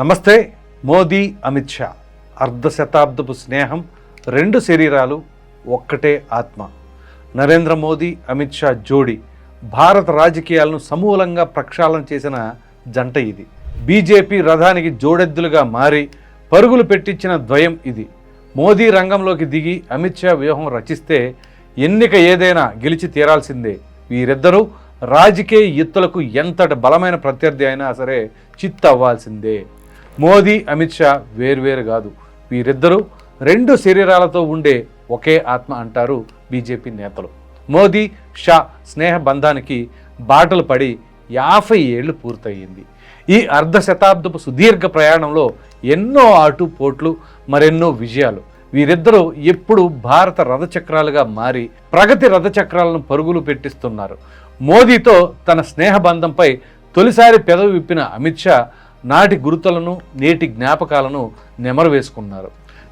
నమస్తే మోదీ అమిత్ షా. అర్ధ శతాబ్దపు స్నేహం రెండు శరీరాలు ఒక్కటే ఆత్మ. నరేంద్ర మోదీ అమిత్ షా జోడీ. భారత రాజకీయాలను సమూలంగా ప్రక్షాళన చేసిన జంట ఇది. బీజేపీ రథానికి జోడెద్దులుగా మారి పరుగులు పెట్టించిన ద్వయం ఇది. మోదీ రంగంలోకి దిగి అమిత్ షా వ్యూహం రచిస్తే ఎన్నిక ఏదైనా గెలిచి తీరాల్సిందే. వీరిద్దరూ రాజకీయ ఎత్తులకు ఎంతటి బలమైన ప్రత్యర్థి అయినా సరే చిత్త అవ్వాల్సిందే మోదీ అమిత్ షా వేర్వేరు కాదు. వీరిద్దరూ రెండు శరీరాలతో ఉండే ఒకే ఆత్మ అంటారు బీజేపీ నేతలు. మోదీ షా స్నేహ బంధానికి బాటలు పడి యాభై ఏళ్ళు పూర్తయింది. ఈ అర్ధ శతాబ్దపు సుదీర్ఘ ప్రయాణంలో ఎన్నో ఆటుపోట్లు మరెన్నో విజయాలు. వీరిద్దరూ ఎప్పుడు భారత రథచక్రాలుగా మారి ప్రగతి రథచక్రాలను పరుగులు పెట్టిస్తున్నారు. మోదీతో తన స్నేహబంధంపై తొలిసారి పెదవి విప్పిన అమిత్ షా నాటి గురుతలను నేటి జ్ఞాపకాలను నెమరు వేసుకున్నారు.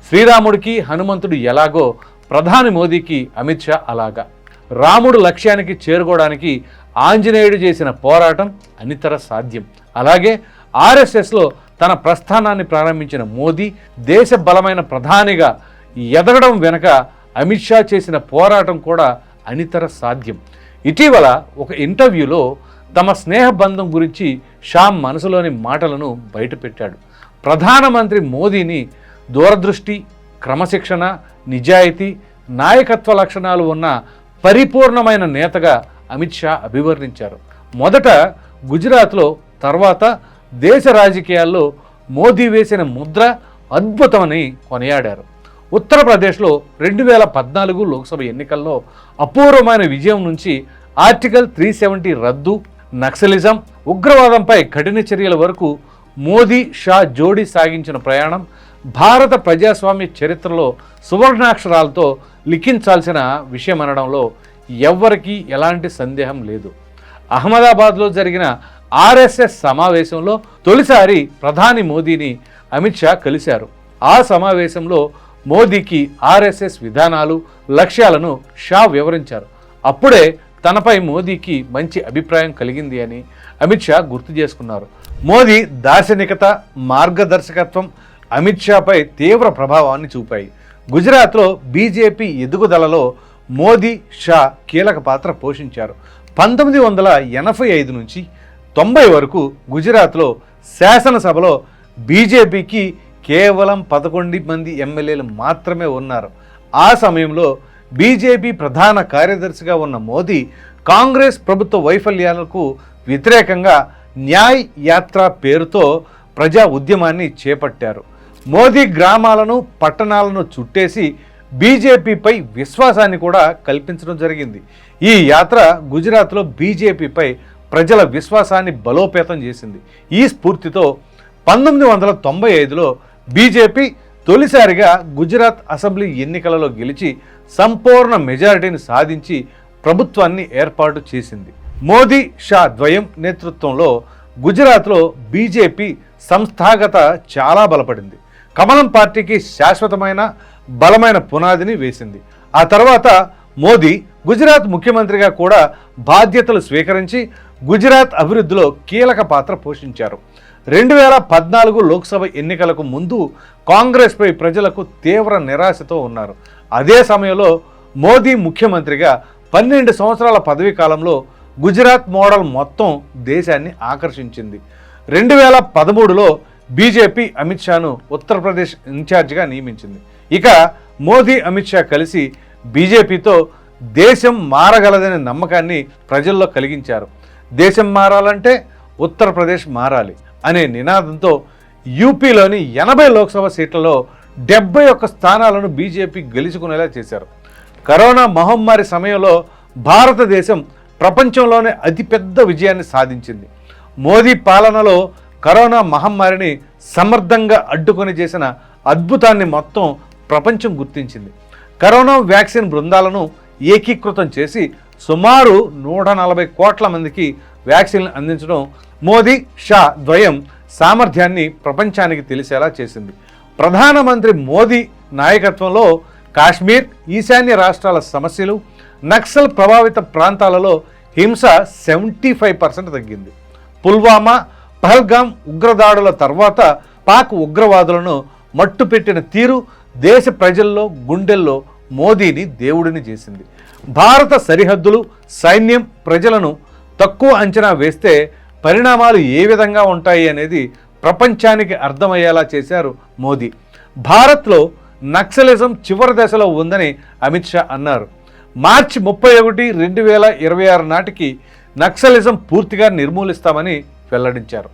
శ్రీరాముడికి హనుమంతుడు ఎలాగో ప్రధాని మోదీకి అమిత్ షా అలాగా. రాముడు లక్ష్యానికి చేరుకోవడానికి ఆంజనేయుడు చేసిన పోరాటం అనితర సాధ్యం. అలాగే ఆర్ఎస్ఎస్లో తన ప్రస్థానాన్ని ప్రారంభించిన మోదీ దేశ బలమైన ప్రధానిగా ఎదగడం వెనక అమిత్ షా చేసిన పోరాటం కూడా అనితర సాధ్యం. ఇటీవల ఒక ఇంటర్వ్యూలో తమ స్నేహ బంధం గురించి షా మనసులోని మాటలను బయటపెట్టాడు. ప్రధానమంత్రి మోదీని దూరదృష్టి క్రమశిక్షణ నిజాయితీ నాయకత్వ లక్షణాలు ఉన్న పరిపూర్ణమైన నేతగా అమిత్ షా అభివర్ణించారు. మొదట గుజరాత్లో తర్వాత దేశ రాజకీయాల్లో మోదీ వేసిన ముద్ర అద్భుతమని కొనియాడారు. ఉత్తరప్రదేశ్లో రెండు వేల పద్నాలుగు లోక్సభ ఎన్నికల్లో అపూర్వమైన విజయం నుంచి ఆర్టికల్ త్రీ సెవెంటీ రద్దు నక్సలిజం ఉగ్రవాదంపై కఠిన చర్యల వరకు మోదీ షా జోడీ సాగించిన ప్రయాణం భారత ప్రజాస్వామ్య చరిత్రలో సువర్ణాక్షరాలతో లిఖించాల్సిన విషయం అనడంలో ఎవ్వరికీ ఎలాంటి సందేహం లేదు. అహ్మదాబాద్లో జరిగిన ఆర్ఎస్ఎస్ సమావేశంలో తొలిసారి ప్రధాని మోదీని అమిత్ షా కలిశారు. ఆ సమావేశంలో మోదీకి ఆర్ఎస్ఎస్ విధానాలు లక్ష్యాలను షా వివరించారు. అప్పుడే తనపై మోదీకి మంచి అభిప్రాయం కలిగింది అని అమిత్ షా గుర్తు చేసుకున్నారు. మోదీ దార్శనికత మార్గదర్శకత్వం అమిత్ షాపై తీవ్ర ప్రభావాన్ని చూపాయి. గుజరాత్లో బీజేపీ ఎదుగుదలలో మోదీ షా కీలక పాత్ర పోషించారు. పంతొమ్మిది వందల ఎనభై ఐదు నుంచి తొంభై వరకు గుజరాత్లో శాసనసభలో బీజేపీకి కేవలం పదకొండు మంది ఎమ్మెల్యేలు మాత్రమే ఉన్నారు. ఆ సమయంలో బీజేపీ ప్రధాన కార్యదర్శిగా ఉన్న మోదీ కాంగ్రెస్ ప్రభుత్వ వైఫల్యాలకు వ్యతిరేకంగా న్యాయ్ యాత్ర పేరుతో ప్రజా ఉద్యమాన్ని చేపట్టారు. మోదీ గ్రామాలను పట్టణాలను చుట్టేసి బీజేపీపై విశ్వాసాన్ని కూడా కల్పించడం జరిగింది. ఈ యాత్ర గుజరాత్లో బీజేపీపై ప్రజల విశ్వాసాన్ని బలోపేతం చేసింది. ఈ స్ఫూర్తితో పంతొమ్మిది వందల తొంభై ఐదులో బీజేపీ తొలిసారిగా గుజరాత్ అసెంబ్లీ ఎన్నికలలో గెలిచి సంపూర్ణ మెజారిటీని సాధించి ప్రభుత్వాన్ని ఏర్పాటు చేసింది. మోదీ షా ద్వయం నేతృత్వంలో గుజరాత్లో బీజేపీ సంస్థాగత చాలా బలపడింది. కమలం పార్టీకి శాశ్వతమైన బలమైన పునాదిని వేసింది. ఆ తర్వాత మోదీ గుజరాత్ ముఖ్యమంత్రిగా కూడా బాధ్యతలు స్వీకరించి గుజరాత్ అభివృద్ధిలో కీలక పాత్ర పోషించారు. రెండు వేల పద్నాలుగు లోక్సభ ఎన్నికలకు ముందు కాంగ్రెస్పై ప్రజలకు తీవ్ర నిరాశతో ఉన్నారు. అదే సమయంలో మోదీ ముఖ్యమంత్రిగా పన్నెండు సంవత్సరాల పదవీ కాలంలో గుజరాత్ మోడల్ మొత్తం దేశాన్ని ఆకర్షించింది. రెండు వేల పదమూడులో బీజేపీ అమిత్ షాను ఉత్తరప్రదేశ్ ఇన్ఛార్జిగా నియమించింది. ఇక మోదీ అమిత్ షా కలిసి బీజేపీతో దేశం మారగలదనే నమ్మకాన్ని ప్రజల్లో కలిగించారు. దేశం మారాలంటే ఉత్తరప్రదేశ్ మారాలి. అనే నినాదంతో యూపీలోని ఎనభై లోక్సభ సీట్లలో డెబ్బై ఒక్క స్థానాలను బీజేపీ గెలుచుకునేలా చేశారు. కరోనా మహమ్మారి సమయంలో భారతదేశం ప్రపంచంలోనే అతిపెద్ద విజయాన్ని సాధించింది. మోదీ పాలనలో కరోనా మహమ్మారిని సమర్థంగా అడ్డుకొని చేసిన అద్భుతాన్ని మొత్తం ప్రపంచం గుర్తించింది. కరోనా వ్యాక్సిన్ బృందాలను ఏకీకృతం చేసి సుమారు నూట నలభై కోట్ల మందికి వ్యాక్సిన్లు అందించడం మోదీ షా ద్వయం సామర్థ్యాన్ని ప్రపంచానికి తెలిసేలా చేసింది. ప్రధానమంత్రి మోదీ నాయకత్వంలో కాశ్మీర్ ఈశాన్య రాష్ట్రాల సమస్యలు నక్సల్ ప్రభావిత ప్రాంతాలలో హింస సెవెంటీ ఫైవ్ పర్సెంట్ తగ్గింది. పుల్వామా పహల్గాం ఉగ్రదాడుల తర్వాత పాక్ ఉగ్రవాదులను మట్టుపెట్టిన తీరు దేశ ప్రజల్లో గుండెల్లో మోదీని దేవుడిని చేసింది. భారత సరిహద్దులు సైన్యం ప్రజలను తక్కువ అంచనా వేస్తే పరిణామాలు ఏ విధంగా ఉంటాయి అనేది ప్రపంచానికి అర్థమయ్యేలా చేశారు మోదీ. భారత్లో నక్సలిజం చివరి దశలో ఉందని అమిత్ షా అన్నారు. మార్చి ముప్పై ఒకటి రెండు వేల ఇరవై ఆరు నాటికి నక్సలిజం పూర్తిగా నిర్మూలిస్తామని వెల్లడించారు.